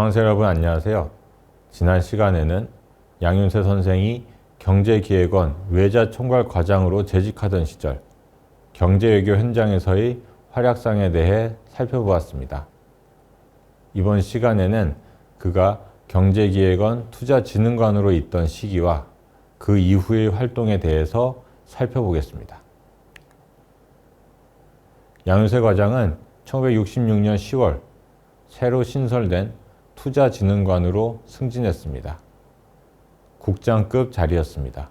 수강생 여러분 안녕하세요. 지난 시간에는 양윤세 선생이 경제기획원 외자총괄 과장으로 재직하던 시절 경제외교 현장에서의 활약상에 대해 살펴보았습니다. 이번 시간에는 그가 경제기획원 투자진흥관으로 있던 시기와 그 이후의 활동에 대해서 살펴보겠습니다. 양윤세 과장은 1966년 10월 새로 신설된 투자진흥관으로 승진했습니다. 국장급 자리였습니다.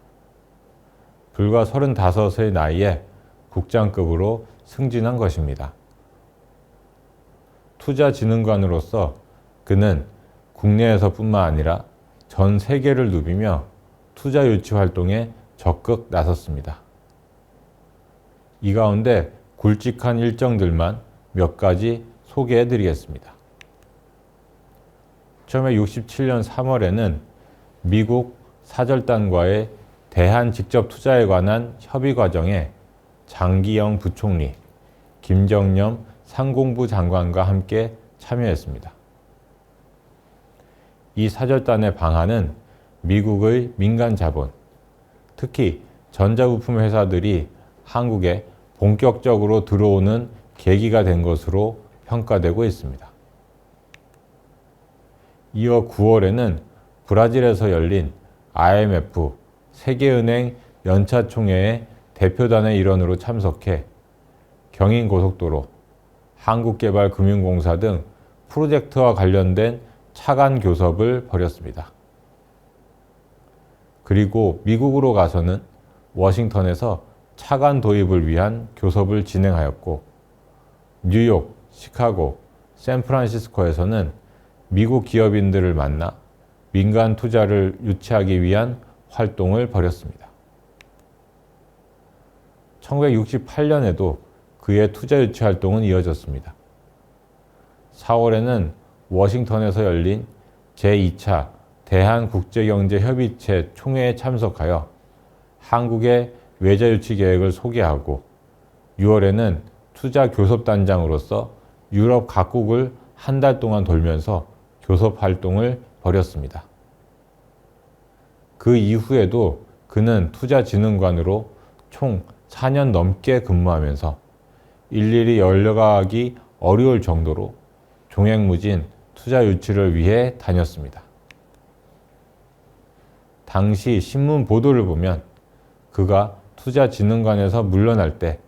불과 35의 나이에 국장급으로 승진한 것입니다. 투자진흥관으로서 그는 국내에서뿐만 아니라 전 세계를 누비며 투자 유치 활동에 적극 나섰습니다. 이 가운데 굵직한 일정들만 몇 가지 소개해 드리겠습니다. 처음에 67년 3월에는 미국 사절단과의 대한 직접 투자에 관한 협의 과정에 장기영 부총리, 김정념 상공부 장관과 함께 참여했습니다. 이 사절단의 방안은 미국의 민간 자본, 특히 전자부품 회사들이 한국에 본격적으로 들어오는 계기가 된 것으로 평가되고 있습니다. 이어 9월에는 브라질에서 열린 IMF 세계은행 연차 총회의 대표단의 일원으로 참석해 경인고속도로, 한국개발금융공사 등 프로젝트와 관련된 차관 교섭을 벌였습니다. 그리고 미국으로 가서는 워싱턴에서 차관 도입을 위한 교섭을 진행하였고, 뉴욕, 시카고, 샌프란시스코에서는 미국 기업인들을 만나 민간 투자를 유치하기 위한 활동을 벌였습니다. 1968년에도 그의 투자 유치 활동은 이어졌습니다. 4월에는 워싱턴에서 열린 제2차 대한국제경제협의체 총회에 참석하여 한국의 외자 유치 계획을 소개하고 6월에는 투자 교섭단장으로서 유럽 각국을 한 달 동안 돌면서 교섭 활동을 벌였습니다. 그 이후에도 그는 투자진흥관으로 총 4년 넘게 근무하면서 일일이 열려가기 어려울 정도로 종횡무진 투자 유치를 위해 다녔습니다. 당시 신문 보도를 보면 그가 투자진흥관에서 물러날 때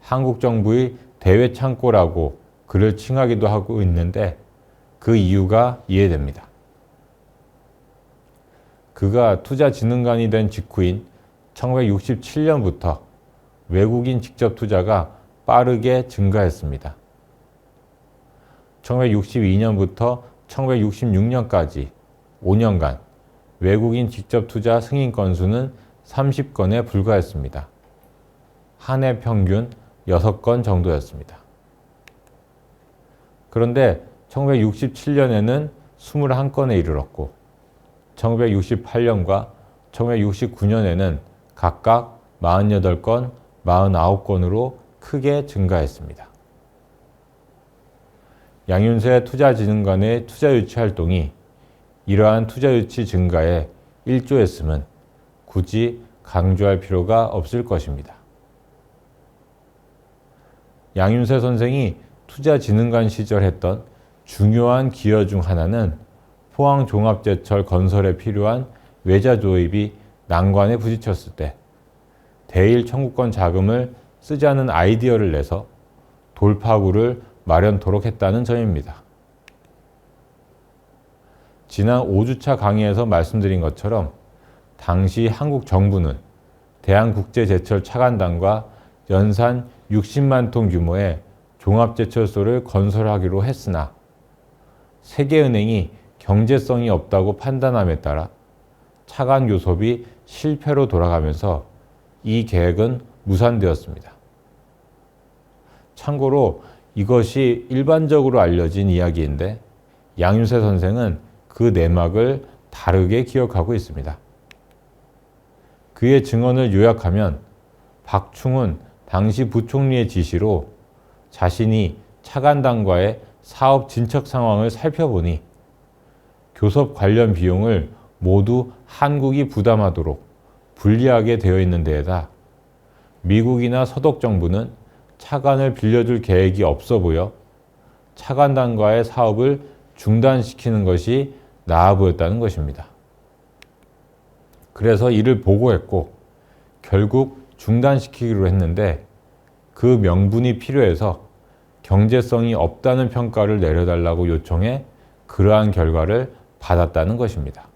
한국 정부의 대외 창고라고 그를 칭하기도 하고 있는데 그 이유가 이해됩니다. 그가 투자진흥관이 된 직후인 1967년부터 외국인 직접 투자가 빠르게 증가했습니다. 1962년부터 1966년까지 5년간 외국인 직접 투자 승인 건수는 30건에 불과했습니다. 한 해 평균 6건 정도였습니다. 그런데 1967년에는 21건에 이르렀고 1968년과 1969년에는 각각 48건, 49건으로 크게 증가했습니다. 양윤세 투자진흥관의 투자 유치 활동이 이러한 투자 유치 증가에 일조했음은 굳이 강조할 필요가 없을 것입니다. 양윤세 선생이 투자진흥관 시절 했던 중요한 기여 중 하나는 포항 종합제철 건설에 필요한 외자 조입이 난관에 부딪혔을 때 대일 청구권 자금을 쓰자는 아이디어를 내서 돌파구를 마련토록 했다는 점입니다. 지난 5주차 강의에서 말씀드린 것처럼 당시 한국 정부는 대한국제제철 차관단과 연산 60만 톤 규모의 종합제철소를 건설하기로 했으나 세계은행이 경제성이 없다고 판단함에 따라 차관 교섭이 실패로 돌아가면서 이 계획은 무산되었습니다. 참고로 이것이 일반적으로 알려진 이야기인데 양윤세 선생은 그 내막을 다르게 기억하고 있습니다. 그의 증언을 요약하면 박충훈 당시 부총리의 지시로 자신이 차관당과의 사업 진척 상황을 살펴보니 교섭 관련 비용을 모두 한국이 부담하도록 불리하게 되어 있는 데에다 미국이나 서독 정부는 차관을 빌려줄 계획이 없어 보여 차관단과의 사업을 중단시키는 것이 나아 보였다는 것입니다. 그래서 이를 보고했고 결국 중단시키기로 했는데 그 명분이 필요해서 경제성이 없다는 평가를 내려달라고 요청해 그러한 결과를 받았다는 것입니다.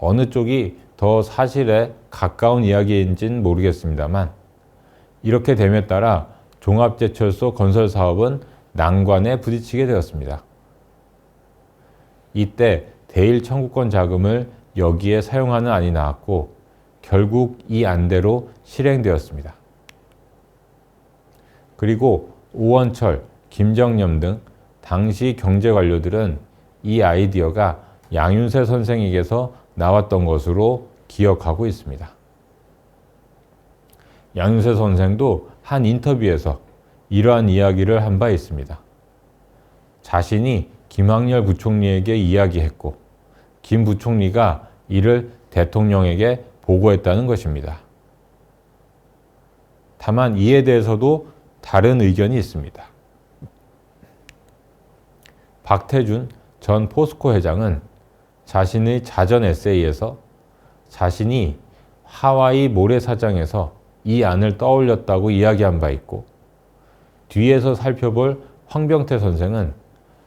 어느 쪽이 더 사실에 가까운 이야기인지는 모르겠습니다만 이렇게 됨에 따라 종합제철소 건설 사업은 난관에 부딪히게 되었습니다. 이때 대일 청구권 자금을 여기에 사용하는 안이 나왔고 결국 이 안대로 실행되었습니다. 그리고 오원철, 김정념 등 당시 경제 관료들은 이 아이디어가 양윤세 선생에게서 나왔던 것으로 기억하고 있습니다. 양윤세 선생도 한 인터뷰에서 이러한 이야기를 한 바 있습니다. 자신이 김학렬 부총리에게 이야기했고 김 부총리가 이를 대통령에게 보고했다는 것입니다. 다만 이에 대해서도 다른 의견이 있습니다. 박태준 전 포스코 회장은 자신의 자전 에세이에서 자신이 하와이 모래사장에서 이 안을 떠올렸다고 이야기한 바 있고 뒤에서 살펴볼 황병태 선생은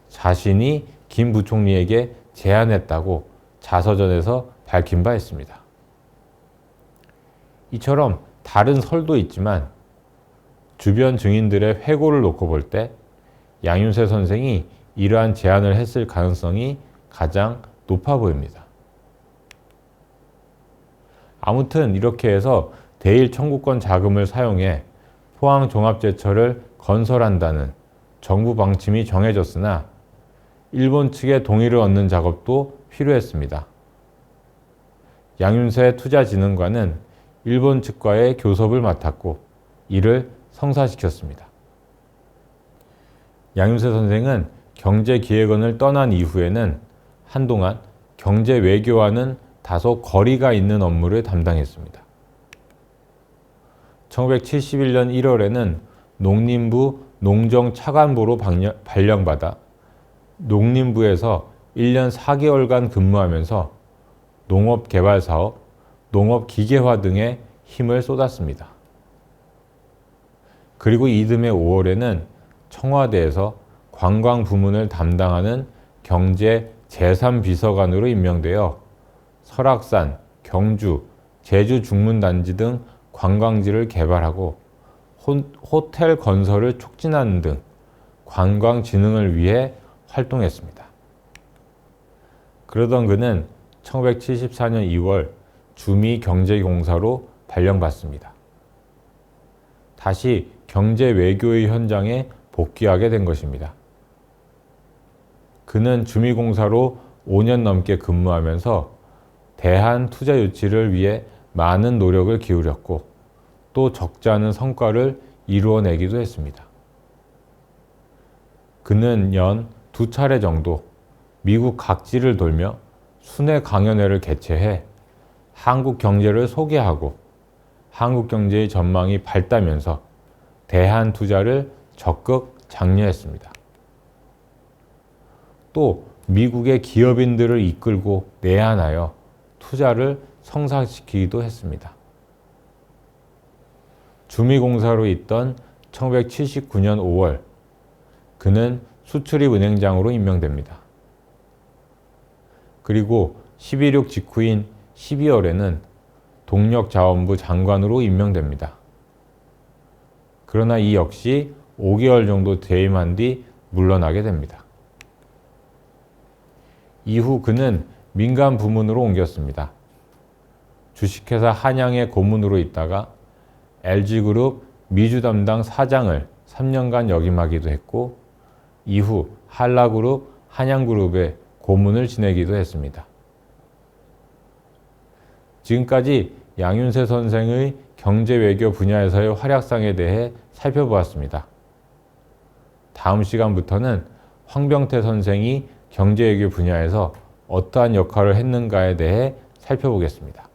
자신이 김 부총리에게 제안했다고 자서전에서 밝힌 바 있습니다. 이처럼 다른 설도 있지만 주변 증인들의 회고를 놓고 볼 때 양윤세 선생이 이러한 제안을 했을 가능성이 가장 높아 보입니다. 아무튼 이렇게 해서 대일 청구권 자금을 사용해 포항 종합제철을 건설한다는 정부 방침이 정해졌으나 일본 측의 동의를 얻는 작업도 필요했습니다. 양윤세 투자진흥관은 일본 측과의 교섭을 맡았고 이를 성사시켰습니다. 양윤세 선생은 경제기획원을 떠난 이후에는 한동안 경제 외교와는 다소 거리가 있는 업무를 담당했습니다. 1971년 1월에는 농림부 농정차관보로 발령받아 농림부에서 1년 4개월간 근무하면서 농업개발사업, 농업기계화 등에 힘을 쏟았습니다. 그리고 이듬해 5월에는 청와대에서 관광 부문을 담당하는 경제 제3비서관으로 임명되어 설악산, 경주, 제주 중문단지 등 관광지를 개발하고 호텔 건설을 촉진하는 등 관광 진흥을 위해 활동했습니다. 그러던 그는 1974년 2월 주미경제공사로 발령받습니다. 다시 경제 외교의 현장에 복귀하게 된 것입니다. 그는 주미공사로 5년 넘게 근무하면서 대한 투자 유치를 위해 많은 노력을 기울였고 또 적지 않은 성과를 이루어내기도 했습니다. 그는 연 두 차례 정도 미국 각지를 돌며 순회 강연회를 개최해 한국 경제를 소개하고 한국 경제의 전망이 밝다면서 대한 투자를 적극 장려했습니다. 또 미국의 기업인들을 이끌고 내한하여 투자를 성사시키기도 했습니다. 주미공사로 있던 1979년 5월 그는 수출입 은행장으로 임명됩니다. 그리고 12.6 직후인 12월에는 동력자원부 장관으로 임명됩니다. 그러나 이 역시 5개월 정도 퇴임한 뒤 물러나게 됩니다. 이후 그는 민간 부문으로 옮겼습니다. 주식회사 한양의 고문으로 있다가 LG그룹 미주 담당 사장을 3년간 역임하기도 했고 이후 한라그룹 한양그룹의 고문을 지내기도 했습니다. 지금까지 양윤세 선생의 경제 외교 분야에서의 활약상에 대해 살펴보았습니다. 다음 시간부터는 황병태 선생이 경제 외교 분야에서 어떠한 역할을 했는가에 대해 살펴보겠습니다.